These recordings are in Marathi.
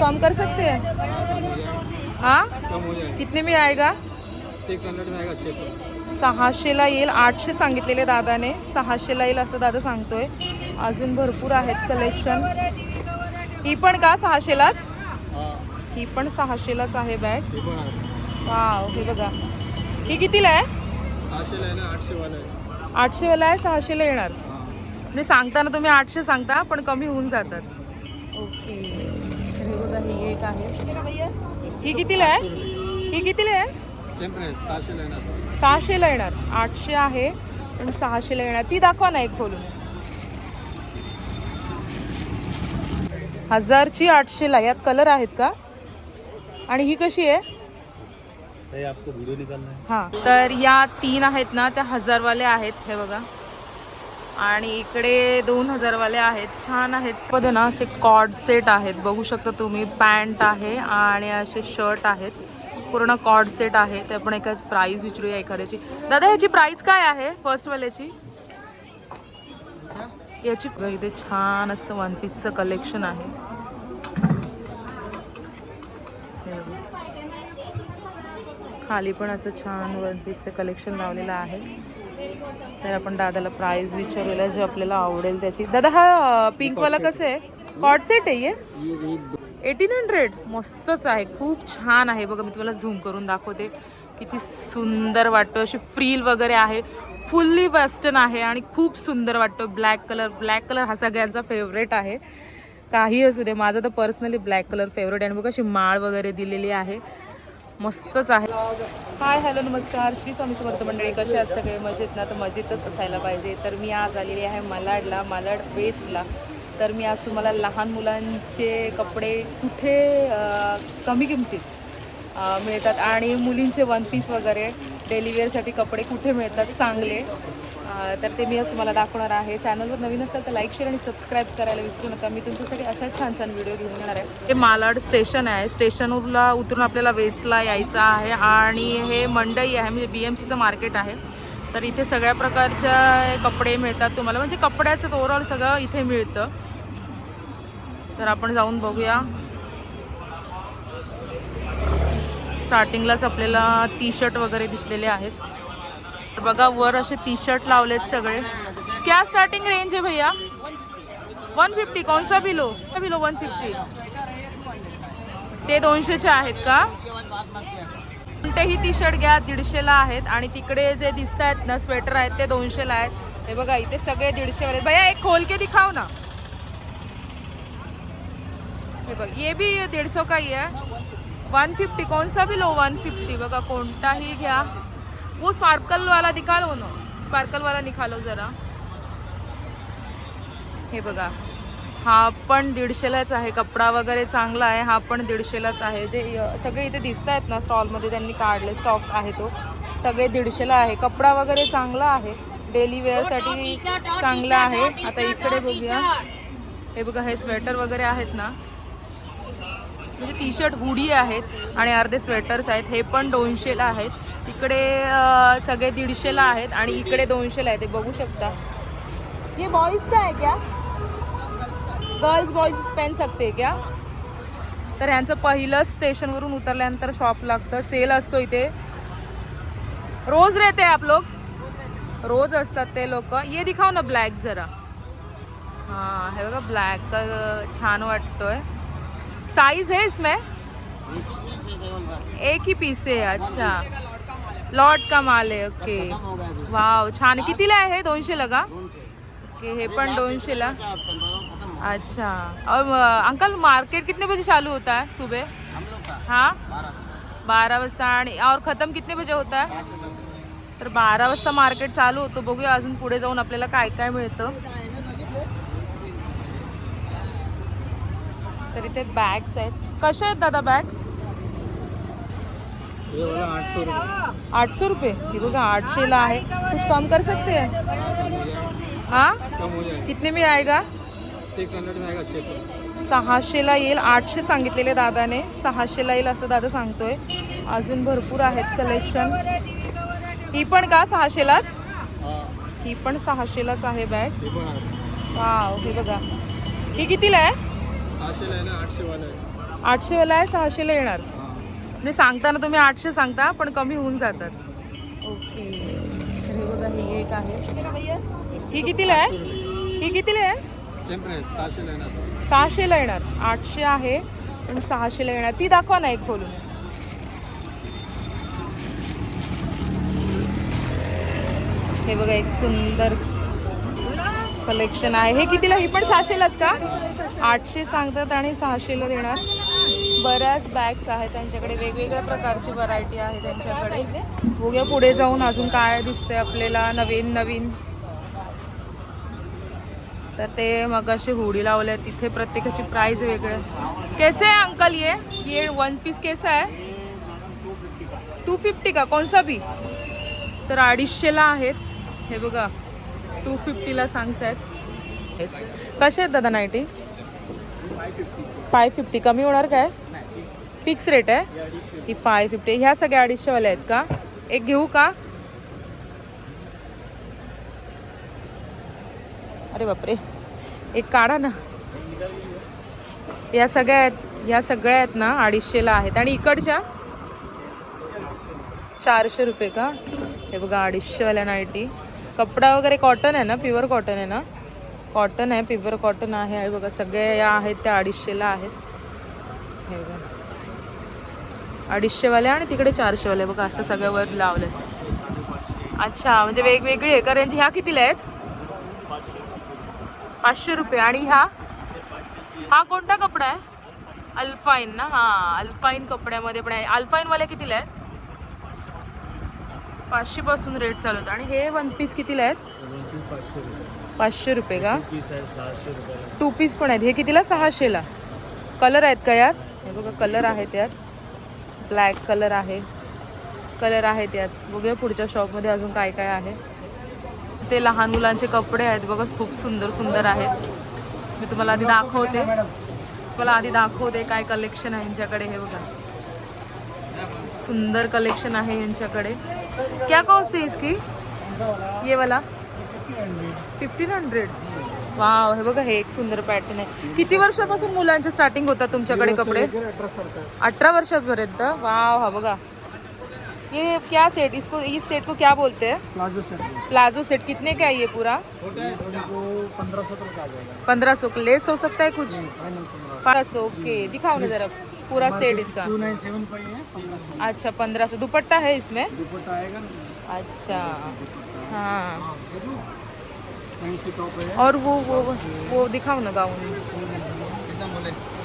कम कर सकते हैं? हाँ? हो कितने में आएगा? सहाशेला येईल आठशे सांगितलेले दादाने. सहाशेला येईल असं दादा सांगतोय. अजून भरपूर आहेत कलेक्शन ही पण का सहाशेलाच हां. पण सहाशेलाच आहे बॅग वाव हे बघा. ही कितीला आहे? ना आठशेवाला आहे. आठशेवाला आहे सहाशेला येणार. म्हणजे सांगताना तुम्ही आठशे सांगता पण कमी होऊन जातात. ओके हे बघा ही एक आहे. ही कितीला आहे? ही कितीला आहे? सहाशेला येणार. आठशे आहे पण सहाशेला येणार. ती दाखवा ना एक खोलून. हजारची आठशेला. यात कलर आहेत का? आणि ही कशी आहे? आपको व्हिडिओ निकालना हां. तर या तीन आहेत ना त्या हजारवाले आहेत. हे बघा. आणि इकडे दोन हजारवाले आहेत. छान आहेत. मध्ये ना असे कॉर्ड सेट आहेत. बघू शकता तुम्ही पॅन्ट आहे आणि असे शर्ट आहेत. पूर्ण कॉर्ड सेट आहे. ते आपण एका प्राईज विचारूया एखाद्याची. दादा ह्याची प्राईस काय आहे? फर्स्टवाल्याची याची इथे छान असं वन पीसचं कलेक्शन आहे. खाली पण असं छान वन पीसचं कलेक्शन लावलेलं आहे. तर आपण दादाला प्राईस विचारूया जे आपल्याला आवडेल त्याची. दादा हा पिंकवाला कसं आहे. कॉट सेट आहे एटीन हंड्रेड? मस्तच आहे. खूप छान आहे. बघा मी तुम्हाला झूम करून दाखवते. किती सुंदर वाटतं. अशी फ्रील वगैरे आहे. फुल्ली वेस्टर्न आहे आणि खूप सुंदर वाटतं. ब्लॅक कलर ब्लॅक कलर हा सगळ्यांचा फेवरेट आहे. काही असू दे. माझा तर पर्सनली ब्लॅक कलर फेवरेट आहे. आणि बघा अशी माळ वगैरे दिलेली आहे. मस्तच आहे. हाय हॅलो नमस्कार. श्री स्वामी समर्थ मंडळी कसे आहेत सगळे? मजेत ना? तर मजेतच असायला पाहिजे. तर मी आज आलेली आहे मालाडला मालाड वेस्टला. तर मी आज तुम्हाला लहान मुलांचे कपडे कुठे कमी किमतीत मिळतात आणि मुलींचे वन पीस वगैरे डेलिवेअरसाठी कपडे कुठे मिळतात चांगले तर ते मी आज तुम्हाला दाखवणार आहे. चॅनलवर नवीन असेल तर लाईक शेअर आणि सबस्क्राईब करायला विसरू नका. मी तुमच्यासाठी अशाच छान छान व्हिडिओ घेऊन येणार आहे. हे मालाड स्टेशन आहे. स्टेशनवरला उतरून आपल्याला वेस्टला यायचं आहे आणि हे मंडई आहे. म्हणजे बी एम सीचं मार्केट आहे. तर इथे सगळ्या प्रकारच्या कपडे मिळतात तुम्हाला. म्हणजे कपड्याचं ओव्हरऑल सगळं इथे मिळतं. तर आपण जाऊन बघूया. स्टार्टिंगलाच आपल्याला टी शर्ट वगैरे दिसलेले आहेत. तर बघा वर असे टी शर्ट लावलेत सगळे. क्या स्टार्टिंग रेंज आहे भैया? वन फिफ्टी कोणसा बिलो बिलो वन फिफ्टी ते दोनशेचे आहेत का? कोणतेही टी शर्ट घ्या दीडशेला आहेत. आणि तिकडे जे दिसत आहेत ना स्वेटर आहेत ते दोनशेला आहेत. हे बघा इथे सगळे दीडशे आहेत. भैया एक खोल के दिखाव ना. हे बघ ये भी दीडशे सौ का ही है? वन फिफ्टी कौन सा भी लो वन फिफ्टी बघा कोणताही घ्या. वो स्पार्कल वाला दिखा लो ना। स्पार्कल वाला निघालो जरा। हे बघा हा पण दीडशेलाच आहे कपडा वगैरे चांगला आहे हा पण दीडशेलाच आहे. जे सगळे इथे दिसत आहेत ना स्टॉलमध्ये त्यांनी काढले स्टॉक आहे तो. सगळे दीडशेला आहे. कपडा वगैरे चांगला आहे. डेली वेअरसाठी चांगला आहे. आता इकडे बघूया. हे बघा हे स्वेटर वगैरे आहेत ना. म्हणजे टी शर्ट हुडी आहेत आणि अर्धे स्वेटर्स आहेत. हे पण दोनशेला आहेत. तिकडे सगळे दीडशेला आहेत आणि इकडे दोनशेला आहे ते बघू शकता. ये बॉईज का आहे क्या? गर्ल्स बॉईज पहन सकते हैं क्या? तर ह्यांचं पहिलं स्टेशनवरून उतरल्यानंतर शॉप लागतं. सेल असतो इथे. रोज रहते आप लोग? रोज असतात ते लोक. ये दिखाव ना ब्लॅक जरा. हां हे बघा ब्लॅक छान वाटतोय. साइज है इसमें? एक ही पीस है अच्छा. लॉट का माल आहे ओके वाव छान. आहे. कितीला आहे हे? दोनशे लगा ओके हे पण दोनशेला अच्छा. और अंकल मार्केट कितने बजे चालू होता है सुबह? हाँ? बारा वाजता आणि और खतम कितने बजे होता है? तर बारा वाजता मार्केट चालू होतं. बघूया अजून पुढे जाऊन आपल्याला काय काय मिळतं. तर इथे बॅग्स आहेत. कशा आहेत दादा बॅग्स आठ सौ रुपये. हे बघा आठशेला आहे. कुछ कम कर सकते हैं? हो? हाँ हो कितने में आएगा सहाशेला येईल. आठशे सांगितलेले दादाने. सहाशेला येईल असं दादा सांगतोय. अजून भरपूर आहेत कलेक्शन ही पण का सहाशेलाच? हां. ही पण सहाशेलाच आहे बॅग वाव हे बघा. ही कितीला आहे? ना आठशेवाला आहे. सहाशेला येणार. हां म्हणजे सांगताना तुम्ही आठशे सांगता पण कमी होऊन जातात. ओके. तर हे बघा ही एक आहे. ही कितीला आहे? ही कितीला आहे? टेम्परेट सहाशेला येणार. सहाशेला येणार. आठशे आहे पण सहाशेला येणार. ती दाखवा ना एक खोलून. हे बघा एक सुंदर कलेक्शन आहे. हे कितीला? ही पण सहाशेलाच का? आठशे सांगतात आणि सहाशेला देणार. बऱ्याच बॅग्स आहेत. त्यांच्याकडे वेगवेगळ्या प्रकारची व्हरायटी आहे त्यांच्याकडे. बघूया पुढे जाऊन अजून काय दिसतंय आपल्याला? नवीन नवीन. तर ते मग असे हुडी लावले. आहेत. तिथे प्रत्येकाची प्राइस वेगळे कैसे आहे अंकल ये? ये वन पीस कैसा आहे? टू फिफ्टी का? कोणसा बी तर अडीचशेला आहेत. हे बघा टू फिफ्टीला सांगतायत. कसे आहेत दादा नाईटी? फाय फिफ्टी कमी होणार काय? फिक्स रेट आहे? ही फाय फिफ्टी ह्या सगळ्या अडीचशेवाल्या आहेत का? एक घेऊ का? अरे बापरे. एक काढा ना. या सगळ्या आहेत या सगळ्या आहेत ना अडीचशेला आहेत. आणि इकडच्या? चारशे रुपये का? हे बघा अडीचशेवाल्या नाईटी. कपडा वगैरे कॉटन आहे ना? प्युअर कॉटन आहे ना? कॉटन आहे पिवर कॉटन आहे. आणि बघा सगळ्या या आहेत त्या अडीचशेला आहेत. हे बघा. अडीचशेवाल्या आणि तिकडे चारशेवाल्या. बघा असं सगळ्या वर लावले अच्छा म्हणजे वेगवेगळी आहे. कारण ह्या कितीला आहेत? पाचशे रुपये. आणि ह्या? हा कोणता कपडा आहे? अल्पाईन ना? हा अल्पाईन कपड्यामध्ये पण आहे. अल्पाईनवाल्या कितीला आहेत? पाचशेपासून रेट चालू होतं. आणि हे वन पीस कितीला आहेत? पाचशे रुपये का? आहे टू पीस पण आहेत. हे कितीला? सहाशेला. कलर आहेत का यात? हे बघा कलर आहेत यात. ब्लॅक कलर आहे. कलर आहेत यात. बघूया पुढच्या शॉपमध्ये अजून काय काय आहे. ते लहान मुलांचे कपडे आहेत. बघा खूप सुंदर सुंदर आहेत. मी तुम्हाला आधी दाखवते. तुम्हाला आधी दाखवते काय कलेक्शन आहे यांच्याकडे. हे बघा. सुंदर कलेक्शन आहे यांच्याकडे. क्या कॉस्ट है इसकी? ये वाला. Fifteen hundred. वाव हे बघा हे एक सुंदर पॅटर्न आहे. किती वर्षापासून मुलांचे स्टार्टिंग होतात तुमच्याकडे कपडे? अठारह वर्षापर्यंत. वाव हा बघा. ये क्या सेट इसको इस सेट को क्या बोलते? हैं प्लाजो सेट प्लाजो सेट कितने का है ये पूरा? को पंद्रह सौ सौ लेस हो सकता है कुछ पंद्रह सौ ओके दिखाओ ना जरा. पूरा सेट इसका. अच्छा पंद्रह सौ दुपट्टा है इसमें? दुपट्टा आएगा अच्छा. हाँ। और वो वो वो दिखाओ ना गाउन।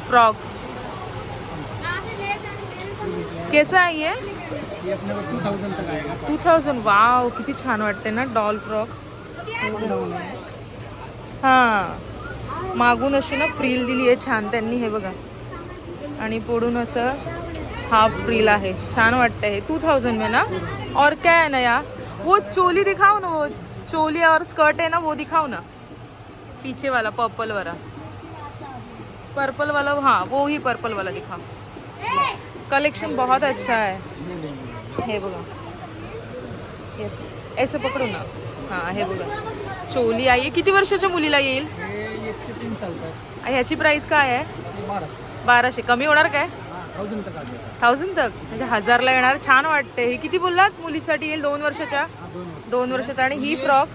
फ्रॉक कैसा है ये? टू थाउजेंड वाव किती छान वाटते ना डॉल फ्रॉक हां। मागून अशी ना फ्रील दिली आहे छान त्यांनी हे बघा. आणि पुढून असं हाफ फ्रील आहे. छान वाटतं हे. टू थाउजेंड में ना? और क्या है ना या? वो चोली दिखाओ ना वो चोली और स्कर्ट है ना वो दिखाओ ना। पीछे वाला पर्पल वाला। पर्पल वाला हाँ वो ही पर्पल वाला दिखाओ। कलेक्शन बहुत अच्छा है। हे बघा येस ऐसे पकडू ना। हां हे बघा चोली आहे किती वर्षाच्या मुलीला येईल? ह्याची प्राइस काय आहे? बाराशे. कमी होणार काय? थाउजेंड तक म्हणजे हजारला येणार. छान वाटते हे किती बोललात मुलीसाठी? येईल दोन वर्षाच्या? दोनों वर्षाचा. आणि ही फ्रॉक?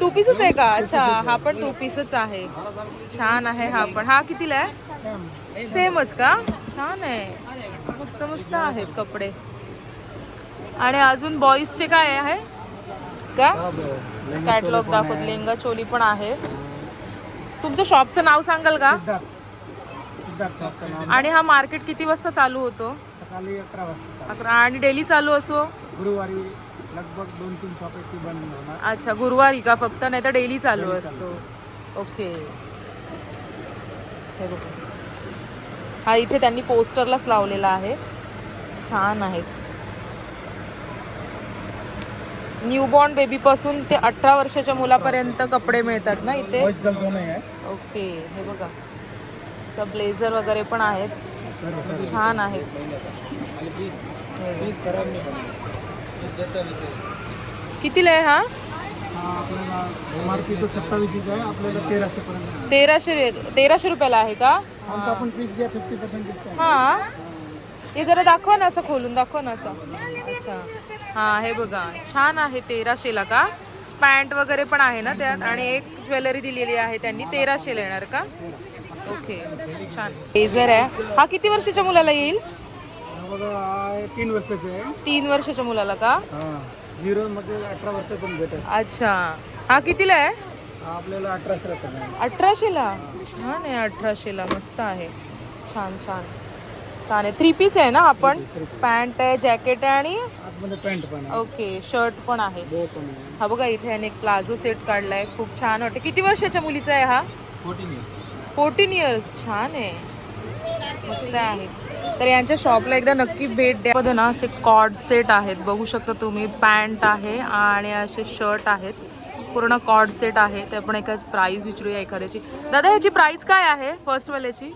टू पीसच आहे का? अच्छा हा पण टू पीसच आहे. छान आहे हा पण. हा कितीला आहे? सेमच का? छान आहे. मस्त मस्त आहेत कपडे. आणि अजून बॉईजचे काय आहे? का? कॅटलॉग दाखवत. लेंगा चोली पण आहे. तुमच्या शॉपचं नाव सांगाल का? आणि हा मार्केट किती वाजता चालू होतो? सकाळी अकरा वाजता अकरा. आणि डेली चालू असतो गुरुवारी लगभग दोन तीन शॉप बंद होणार. अच्छा गुरुवारी का फक्त? नाही तर डेली चालू असतो. ओके. हे बघा. हा इथे त्यांनी पोस्टरलाच लावलेला आहे. छान आहे न्यूबॉर्न बेबीपासून ते अठरा वर्षाच्या मुलापर्यंत कपडे मिळतात ना इथे? ओके. हे बघा. असं ब्लेझर वगैरे पण आहेत. छान आहेत. हे. कितीला आहे हा? हा तेराशे तेराशे रुपयाला आहे का? हा. ते जरा दाखवा ना असं खोलून दाखवा ना असं. अच्छा. हा हे बघा. छान आहे तेराशेला का? पॅन्ट वगैरे पण आहे ना त्यात. आणि एक ज्वेलरी दिलेली आहे त्यांनी तेराशेला येणार का? ओके छान. लेझर आहे. हा किती वर्षाच्या मुलाला येईल? तीन वर्षाचे आहे. तीन वर्षाच्या मुलाला का? हा झिरो मध्ये अठरा वर्ष पण भेटेल. अच्छा. हा कितीला आहे? आपल्याला अठराशे. अठराशेला? छान आहे अठराशेला. मस्त आहे. छान छान. छान आहे. थ्री पीस आहे ना आपण? पॅन्ट आहे जॅकेट आहे आणि? आतमध्ये पॅन्ट पण आहे. ओके शर्ट पण आहे. बो पण हा बघा इथे याने एक प्लाझो सेट काढलाय. खूप छान वाटते किती वर्षाच्या मुलीचा आहे हा? फोर्टीन फोर्टीन इयर्स छान आहे. मस्त आहे. तर यांच्या शॉपला एकदा नक्की भेट द्या. बघा ना असे कॉर्ड सेट आहेत. बघू शकता तुम्ही पॅन्ट आहे आणि असे शर्ट आहेत. पूर्ण कॉर्ड सेट आहे. ते आपण एका प्राईस विचारूया एखाद्याची. दादा ह्याची प्राईस काय आहे? फर्स्टवाल्याची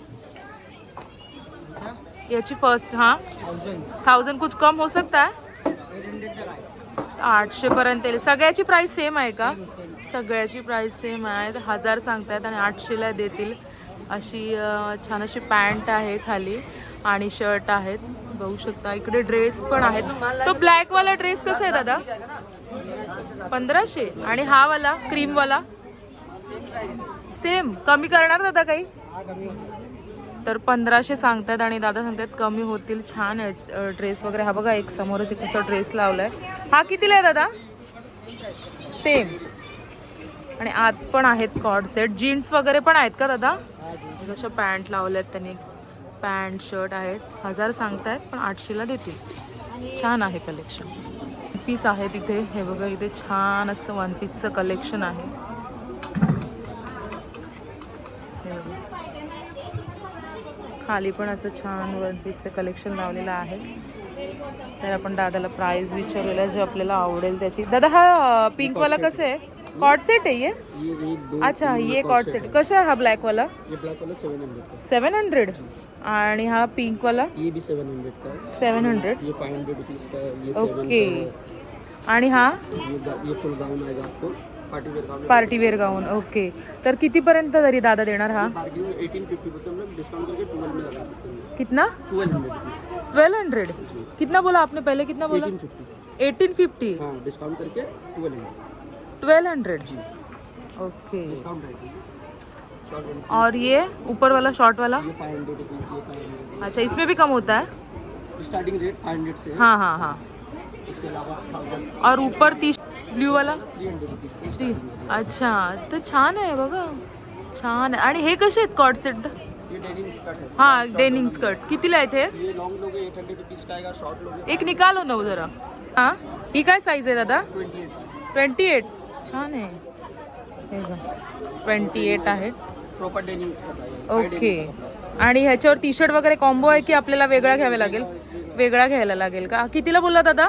याची फर्स्ट हां? थाउजंड कुछ कम हो सकता है? आहे आठशे पर्यंत येईल. सगळ्याची प्राईस सेम आहे का? सगळ्याची प्राईस सेम आहे हजार सांगतायत आणि आठशेला देतील. अशी छान अशी पॅन्ट आहे खाली आणि शर्ट आहेत. बघू शकता इकडे ड्रेस पण आहेत. तो ब्लॅकवाला ड्रेस कसा आहे दादा? पंधराशे. आणि हा वाला क्रीमवाला सेम कमी करणार दादा काही? तर पंधराशे सांगतात आणि दादा सांगतात कमी होतील. छान ड्रेस वगैरे. हा बघा एक समोरच एक असा ड्रेस लावलाय. हा कितीला आहे दादा? सेम आणि आत पण आहेत कॉर्ड सेट. जीन्स वगैरे पण आहेत का दादा? जशा पॅन्ट लावल्यात त्यांनी. पॅन्ट शर्ट आहेत. हजार सांगतायत पण आठशेला देतील. छान आहे कलेक्शन. पीस आहे तिथे हे बघा इथे छान असं वन पीसचं कलेक्शन आहे. खाली पण असं छान वन पीसचं कलेक्शन लावलेलं आहे. तर आपण दादाला प्राइस विचारलेला जो आपल्याला आवडेल त्याची. दादा हा पिंकवाला कसं आहे? कॉर्ड सेट है ये? अच्छा ये कॉर्ड सेट कसा हा। ब्लैक वाला? सेवन हंड्रेड आणि हा। पिंक वाला? ये भी सेवन हंड्रेड का ये ओके आणि हा पार्टी वेअर गाउन ओके तर किती पर्यंत तरी दादा देणार हा? कितना? ट्वेल्व हंड्रेड कितना बोला आपने? पहले कितना बोला? एटीन फिफ्टी डिस्काउंट करके ट्वेल्व हंड्रेड जी. ओके. और ये ऊपर वाला शॉर्ट वाला? अच्छा इसमें भी कम होता है? स्टार्टिंग रेट फाइव हंड्रेड से। है हाँ हाँ. हाँ इसके अलावा और ऊपर ती ब्ल्यू वाला? है। अच्छा तर छान आहे बघा. छान आहे. आणि हे कसे आहेत कॉट सेट है हा डेनिंग स्कर्ट कितीला आहेत हे? एक निकालो ना वो जरा. हा? ही काय साईज आहे दादा? ट्वेंटी एट छान आहे. ट्वेंटी एट आहे. ओके आणि ह्याच्यावर टी शर्ट वगैरे कॉम्बो आहे की आपल्याला वेगळा घ्यावा लागेल? वेगळा घ्यायला लागेल का? कितीला बोलला दादा?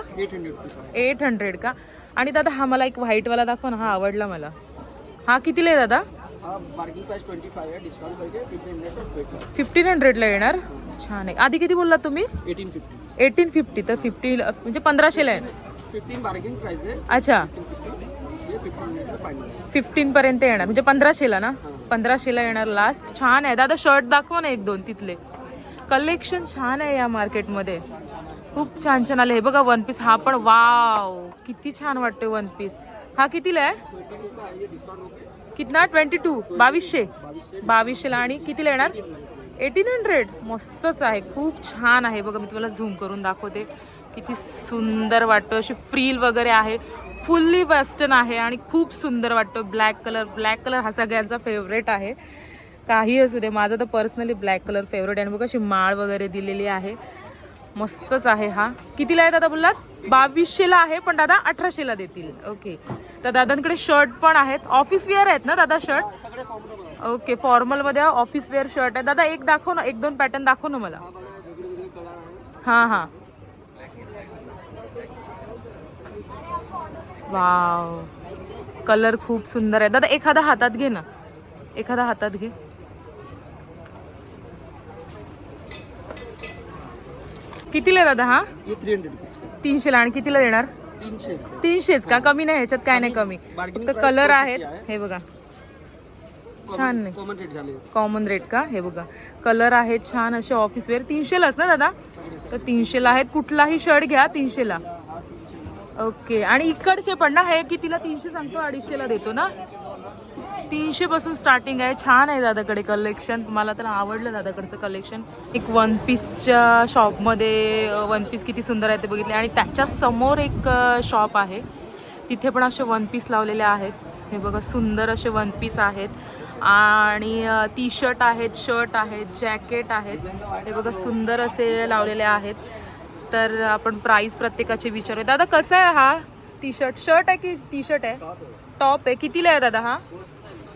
एट हंड्रेड का? आणि दादा हा मला एक व्हाईटवाला दाखवा ना. हा आवडला मला. हा कितीला आहे दादा? फिफ्टीन हंड्रेडला येणार? छान आहे. आधी किती बोललात तुम्ही? एटीन फिफ्टी तर फिफ्टी म्हणजे पंधराशेला आहे. अच्छा. फिफ्टीन पर्यंत येणार. म्हणजे पंधराशेला ना? पंधराशेला येणार लास्ट छान आहे. दादा शर्ट दाखवा ना एक दोन तिथले. कलेक्शन छान आहे या मार्केटमध्ये खूप छान छान आले. हे बघा वन पीस हा पण वाव किती छान वाटतोय वन पीस हा कितीला आहे? कितना? ट्वेंटी टू बावीसशे बावीसशेला आणि कितीला येणार? एटीन हंड्रेड मस्तच आहे. खूप छान आहे. बघा मी तुम्हाला झूम करून दाखवते. किती सुंदर वाटतं. अशी फ्रील वगैरे आहे. फुल्ली वेस्टर्न आहे आणि खूप सुंदर वाटतो. ब्लॅक कलर ब्लॅक कलर हा सगळ्यांचा फेवरेट आहे. काही असू दे माझा तर पर्सनली ब्लॅक कलर फेवरेट आहे. आणि बघा अशी माळ वगैरे दिलेली आहे. मस्तच आहे हा. कितीला आहे दादा बोललात? बावीसशेला आहे पण दादा अठराशेला देतील. ओके. तर दादांकडे शर्ट पण आहेत. ऑफिस वेअर आहेत ना दादा शर्ट? ओके फॉर्मलमध्ये ऑफिस वेअर शर्ट आहे. दादा एक दाखव ना एक दोन पॅटर्न दाखव ना मला. हां हां. वाव. कलर खूप सुंदर आहे. दादा एखादा हातात घे ना. एखादा हातात घे. कितीला दादा हा? थ्री हंड्रेड तीनशेला आणि कितीला देणार? तीनशे तीनशेच का? कमी नाही ह्याच्यात काय नाही कमी फक्त कलर 450 आहेत. आहे. हे बघा. छान नाही. कॉमन रेट झाले. कॉमन रेट का? हे बघा. कलर आहेत छान असे ऑफिस वेअर तीनशेलाच ना दादा? तर तीनशेला आहेत. कुठलाही शर्ट घ्या तीनशेला. ओके. आणि इकडचे पण ना हे कितीला तीनशे सांगतो अडीचशेला देतो ना? तीनशे पासून स्टार्टिंग आहे. छान आहे दादाकडे कलेक्शन मला तर आवडलं दादाकडचं कलेक्शन एक वन पीसच्या शॉपमध्ये वन पीस किती सुंदर आहे ते बघितले. आणि त्याच्यासमोर एक शॉप आहे. तिथे पण असे वन पीस लावलेले आहेत. हे बघा सुंदर असे वन पीस आहेत. आणि टी शर्ट आहेत शर्ट आहेत जॅकेट आहेत. हे बघा सुंदर असे लावलेले आहेत. तर आपण प्राईस प्रत्येकाचे विचारूया. दादा कसा आहे हा टी शर्ट शर्ट आहे की टी शर्ट आहे. टॉप आहे. कितीला आहे दादा हा?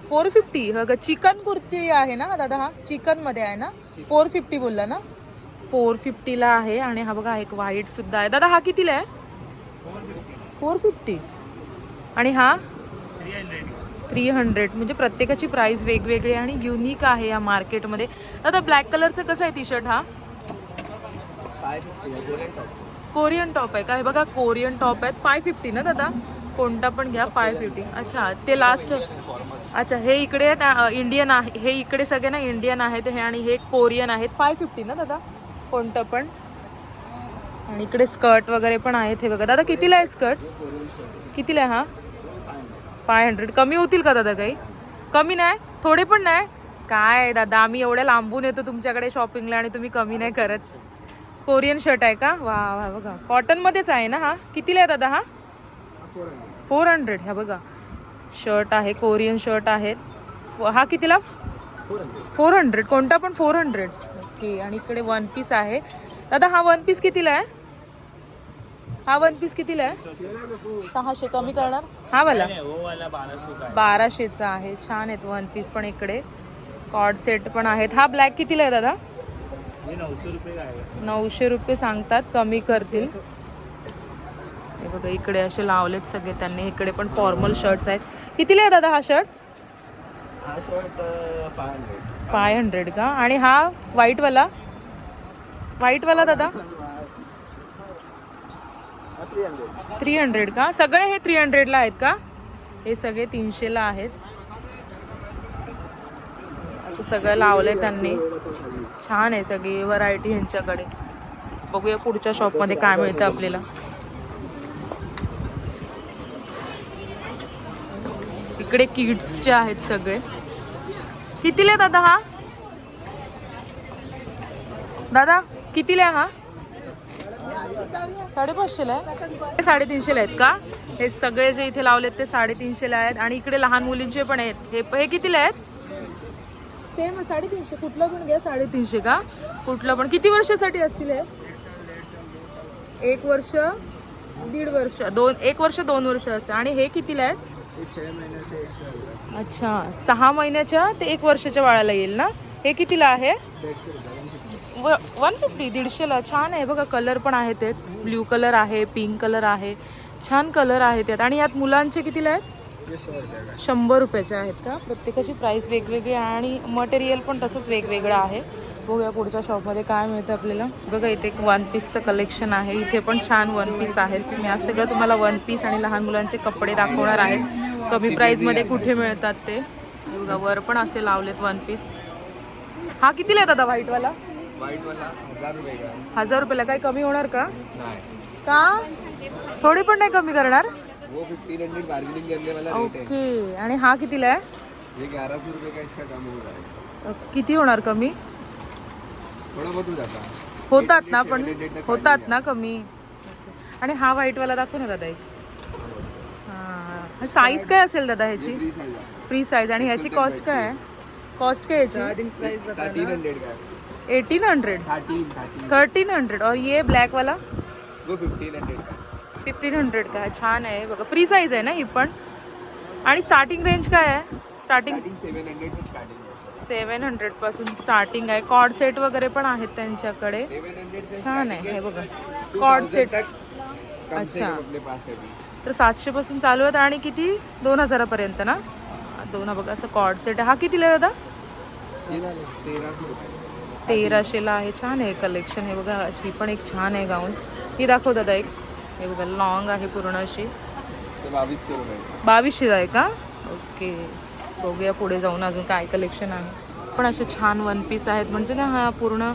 फोर फिफ्टी बघा चिकन कुर्ती आहे ना दादा हा? चिकनमध्ये आहे ना? फोर फिफ्टी बोलला ना? फोर फिफ्टीला आहे आणि हा बघा एक व्हाईट सुद्धा आहे. दादा हा कितीला आहे? फोर फिफ्टी आणि हा? थ्री हंड्रेड म्हणजे प्रत्येकाची प्राइस वेगवेगळी आणि युनिक आहे या मार्केटमध्ये दादा ब्लॅक कलरचं कसं आहे टी शर्ट हा? कोरियन टॉप आहे का? हे बघा कोरियन टॉप आहेत. फाय फिफ्टी ना दादा? कोणता पण घ्या फाय फिफ्टी अच्छा ते लास्ट अच्छा हे इकडे इंडियन आहे. हे इकडे सगळे ना इंडियन आहेत हे आणि हे कोरियन आहेत. फाय फिफ्टी ना दादा? कोणतं पण. आणि इकडे स्कर्ट वगैरे पण आहेत हे बघा. दादा कितीला आहे स्कर्ट कितीला आहे हा? फाय हंड्रेड कमी होतील का दादा काही? कमी नाही? थोडे पण नाही? काय दादा आम्ही एवढ्या लांबून येतो तुमच्याकडे शॉपिंगला आणि तुम्ही कमी नाही करत. कोरियन शर्ट आहे का? वा वा बघा. कॉटनमध्येच आहे ना हा? कितीला आहे दादा हा? Four hundred. ह्या बघा. शर्ट आहे कोरियन शर्ट आहेत हा कितीला? Four hundred. फोर हंड्रेड कोणता पण फोर हंड्रेड. ओके आणि इकडे वन पीस आहे. दादा हा वन पीस कितीला आहे? हा वन पीस कितीला आहे? सहाशे. कमी करणार? हा वाला? बाराशेचा आहे. छान आहेत वन पीस पण इकडे. कॉड सेट पण आहेत. हा ब्लॅक कितीला आहे दादा? नऊशे रुपये सांगतात कमी करतील. हे बघा इकडे असे लावलेत सगळे त्यांनी. इकडे पण फॉर्मल शर्ट्स आहेत. कितीला आहे दादा हा शर्ट हा shirt five hundred five hundred का? आणि हा व्हाईटवाला व्हाईटवाला दादा? थ्री हंड्रेड थ्री हंड्रेड का? सगळे हे थ्री हंड्रेडला आहेत का? हे सगळे तीनशेला आहेत. असं सगळं लावलंय त्यांनी. छान आहे सगळी व्हरायटी ह्यांच्याकडे. बघूया पुढच्या शॉपमध्ये काय मिळतं आपल्याला. इकडे किड्सचे आहेत सगळे. कितीला आहे दादा हा? दादा कितीला आहे हा? साडेपाचशेला आहे? साडेतीनशेला आहेत का? हे सगळे जे इथे लावलेत ते साडेतीनशेला आहेत. आणि इकडे लहान मुलींचे पण आहेत. हे हे कितीला आहेत? सेम साडेतीनशे कुठलं पण घ्या साडेतीनशे का? कुठलं पण. किती वर्षासाठी असतील हे? एक वर्ष दीड वर्ष दोन एक वर्ष दोन वर्ष असं. आणि हे कितीला आहेत? अच्छा सहा महिन्याच्या ते एक वर्षाच्या बाळाला येईल ना? हे कितीला आहे? व वन फिफ्टी दीडशेला. छान आहे बघा कलर पण आहेत ब्ल्यू कलर आहे पिंक कलर आहे. छान कलर आहेत यात आणि यात मुलांचे कितीला आहेत? शंभर रुपयाचे आहेत का? प्रत्येकाची प्राईस वेगवेगळी आहे आणि मटेरियल पण तसंच वेगवेगळं आहे. बघूया पुढच्या शॉपमध्ये काय मिळतं आपल्याला. बघा इथे एक वन पीसचं कलेक्शन आहे. इथे पण छान वन पीस आहेत. मी आज सगळं तुम्हाला वन पीस आणि लहान मुलांचे कपडे दाखवणार आहेत कमी प्राईसमध्ये कुठे मिळतात ते? हे बघा वर पण असे लावलेत वन पीस हा कितीला दादा व्हाईटवाला हजार रुपयाला. काही कमी होणार का? का? थोडी पण नाही कमी करणार? वो फिफ्टीन हंड्रेड बार्गेनिंग करने वाला रेट है। ओके आणि हा कितीला आहे? ये ग्यारह सौ रुपये का इसका कम हो रहा है। अ, किती होणार कमी? थोड़ा बहुत हो जाता है। होतात ना पण होतात ना कमी. आणि हा व्हाईटवाला दाखव ना दादा एक. हा साईज काय असेल दादा ह्याची? फ्री साइज है फ्री साईज आणि ह्याची कॉस्ट काय आहे? कॉस्ट काय याची? स्टार्टिंग प्राइस थर्टीन हंड्रेड का? है eighteen hundred thirteen thirteen thirteen hundred और ये ब्लॅक वाला? वो फिफ्टीन हंड्रेड का। फिफ्टीन हंड्रेड का आहे. छान आहे. बघा फ्री साईज आहे ना ही पण? आणि स्टार्टिंग रेंज काय आहे? स्टार्टिंग सेवन हंड्रेडपासून स्टार्टिंग आहे. कॉड सेट वगैरे पण आहेत त्यांच्याकडे. छान आहे. हे बघा. थाउजेंड सेट अच्छा. तर सातशे पासून चालू आहेत. आणि किती? दोन हजारापर्यंत ना? दोन हा बघा असं कॉड सेट हा कितीला दादा? तेराशेला आहे. छान आहे कलेक्शन हे बघा ही पण एक छान आहे गाऊन ही दाखव दादा एक. हे बघा लॉंग आहे पूर्ण अशी. बावीसशे आहे का? ओके. बघूया पुढे जाऊन अजून काय कलेक्शन आहे. पण असे छान वन पीस आहेत. म्हणजे ना हा पूर्ण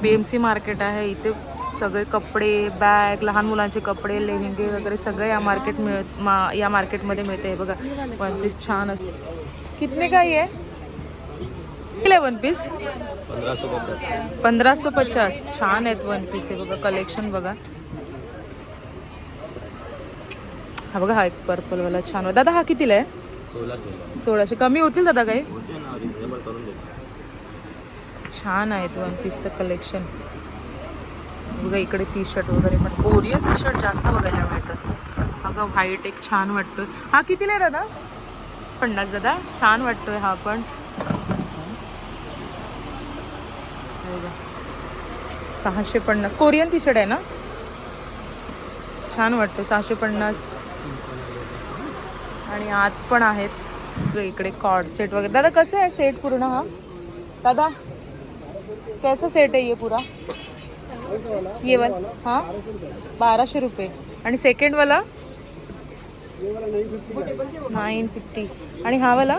बी एम सी मार्केट आहे. इथे सगळे कपडे बॅग लहान मुलांचे कपडे लेहंगे वगैरे सगळे या मार्केट मिळ मा या मार्केटमध्ये मिळते. बघा वन पीस छान असते. कितने का आहे किती वन पीस पंधराशे पचास. छान आहेत वन पीस हे बघा कलेक्शन बघा. हा बघा हा एक पर्पल वाला छान दादा हा कितीला आहे? सोळाशे. कमी होतील दादा काही? छान आहे तो छान आहेत वन पीसचं कलेक्शन बघा इकडे टी शर्ट वगैरे पण. कोरियन टी शर्ट जास्त बघायला मिळतात. बघा व्हाईट एक छान वाटतोय. हा कितीला आहे दादा? पन्नास दादा. छान वाटतोय हा पण. सहाशे पन्नास. कोरियन टी शर्ट आहे ना? छान वाटतो सहाशे पन्नास. आणि आत पण आहेत. इकडे कॉर्ड सेट वगैरे. दादा कसं आहे सेट पूर्ण हा? दादा कैसा सेट आहे ये पूरा? ये वाला. हां? बाराशे रुपये. आणि सेकंड वाला? Nine fifty. आणि हा वाला?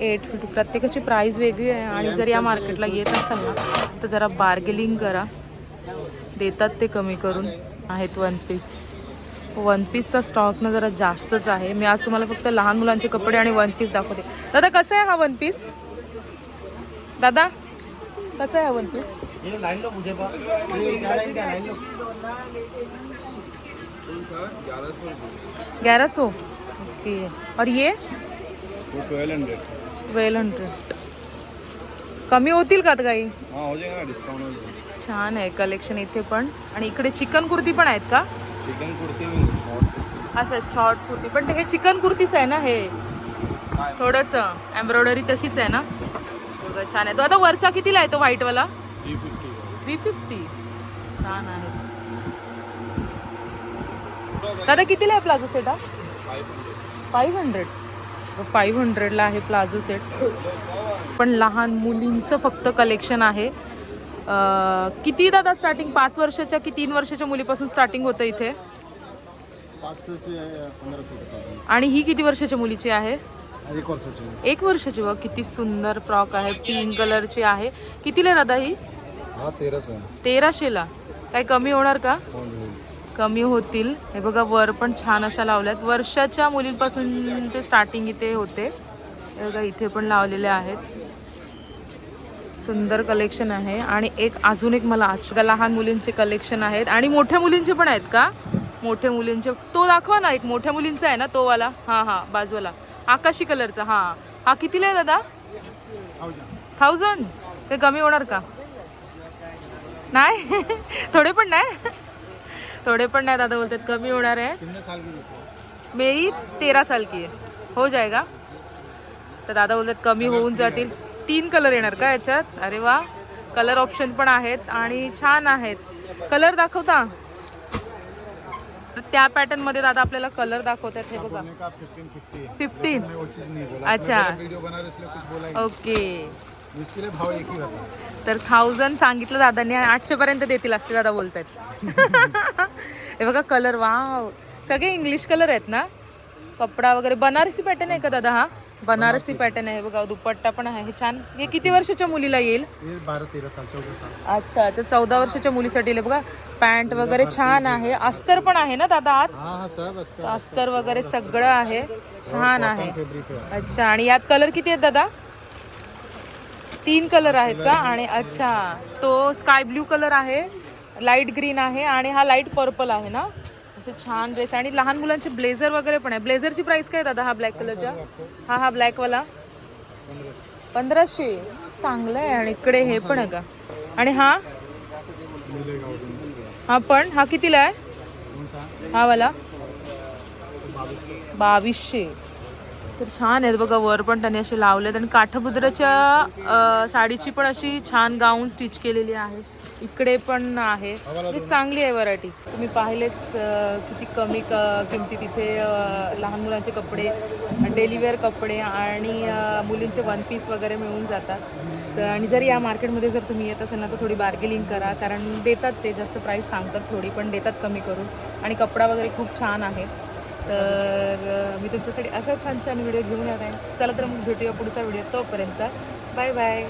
Eight fifty. प्रत्येकाची प्राईस वेगळी आहे. आणि जर या मार्केटला येत असाल ना तर जरा बार्गेलिंग करा. देतात ते कमी करून. आहेत वन पीस वन पीसचा स्टॉक ना जरा जास्तच आहे. मी आज तुम्हाला फक्त लहान मुलांचे कपडे आणि वन पीस दाखवते. दादा कसं आहे हा वन पीस दादा कसं आहे हा वन पीस ये लाइन लो मुझे बा ये क्या लाइन क्या लाइन लो. ग्यारह सौ? ओके और ये? ट्वेल्व हंड्रेड ट्वेल्व हंड्रेड कमी होतील का आता काही? हाँ हो छान आहे कलेक्शन इथे पण. आणि इकडे चिकन कुर्ती पण आहेत का? चिकन कुर्ती अच्छा शॉर्ट कुर्ती. पण हे चिकन कुर्तीच आहे ना हे? थोडंसं. एम्ब्रॉयडरी तशीच आहे ना? बघा, छान आहे. तो आता वरचा कितीला आहे तो व्हाईटवाला थ्री फिफ्टी थ्री फिफ्टी छान आहे. दादा कितीला आहे प्लाझो सेट हा? फाईव्ह हंड्रेड फाईव्ह हंड्रेडला आहे प्लाझो सेट. पण लहान मुलींचं फक्त कलेक्शन आहे. किती दादा स्टार्टिंग पाच वर्षाच्या की तीन वर्षाच्या मुलीपासून स्टार्टिंग होतं इथे? आणि ही किती वर्षाच्या मुलीची आहे? एक वर्षाची. एक वर्षाची बघ किती सुंदर फ्रॉक आहे पिंक कलरची आहे. कितीला दादा ही? हा तेराशे तेराशेला. काही कमी होणार का? फोन होईल कमी होतील. हे बघा वर पण छान अशा लावल्यात. वर्षाच्या मुलींपासून ते स्टार्टिंग इथे होते. हे बघा इथे पण लावलेले आहेत. सुंदर कलेक्शन आहे. आणि एक अजून एक मला आज लहान मुलींचे कलेक्शन आहेत. आणि मोठ्या मुलींचे पण आहेत का? मोठ्या मुलींचे. तो दाखवा ना एक. मोठ्या मुलींचा आहे ना तो वाला? हां हां बाजूला आकाशी कलरचा हां. हा कितीला आहे दादा? थाउजंड ते कमी होणार का? नाही? थोडे पण नाही? थोड़े पण नाही दादा बोलतात. कमी होणार आहे. मेरी तेरा साल की आहे. हो जाएगा तर दादा बोलतात कमी होऊन जातील. तीन कलर येणार का याच्यात? अरे वा कलर ऑप्शन पण आहेत आणि छान आहेत. कलर दाखवता? तर त्या पॅटर्नमध्ये दादा आपल्याला कलर दाखवतात हे बघा. फिफ्टीन वो अच्छा. ओके. तर थाउजंड सांगितलं दादांनी आठशे पर्यंत देतील असते दादा बोलतायत. हे बघा कलर वाव सगळे इंग्लिश कलर आहेत ना? कपडा वगैरे. बनारसी पॅटर्न आहे का दादा हा? बनारसी पॅटर्न आहे बघा दुपट्टा पण आहे हे छान. हे किती वर्षाच्या मुलीला येईल? ये बारह तेरह साल अच्छा तर चौदा वर्षाच्या मुलीसाठी येईल. बघा पॅन्ट वगैरे छान आहे. अस्तर पण आहे ना दादा आत? हाँ हाँ अस्तर. वगैरे सगळं आहे. छान आहे. फैब्रिक है अच्छा आणि यात कलर किती आहेत दादा? तीन कलर आहेत का? आणि अच्छा तो स्काय ब्ल्यू कलर आहे लाइट ग्रीन आहे आणि हा लाइट पर्पल आहे ना? असे छान ड्रेस आणि लहान मुलांचे ब्लेझर वगैरे पण आहे. ब्लेझरची प्राइस काय दादा हा ब्लॅक कलरच्या हा हा ब्लॅकवाला पंधराशे. चांगलं आहे. आणि इकडे हे पण आहे का? आणि हा? हा पण? हा कितीला आहे? हा वाला? बावीसशे. तर छान आहेत बघा वर पण त्यांनी असे लावलेत. आणि काठबुद्राच्या साडीची पण अशी छान गाऊन स्टिच केलेली आहे. इकडे पण आहे. म्हणजे चांगली आहे व्हरायटी तुम्ही पाहिलेच किती कमी क किमतीत इथे अं, लहान मुलांचे कपडे डेलीवेअर कपडे आणि मुलींचे वन पीस वगैरे मिळून जातात. तर आणि जर या मार्केटमध्ये जर तुम्ही येत असाल ना तर थोडी बार्गेनिंग करा. कारण देतात ते जास्त प्राईस सांगतात थोडी पण देतात कमी करून. आणि कपडा वगैरे खूप छान आहे. तर मी तुमच्यासाठी अशा छान छान व्हिडिओ घेऊन येत आहे. चला तर मग भेटूया पुढच्या व्हिडिओ तोपर्यंत. Bye bye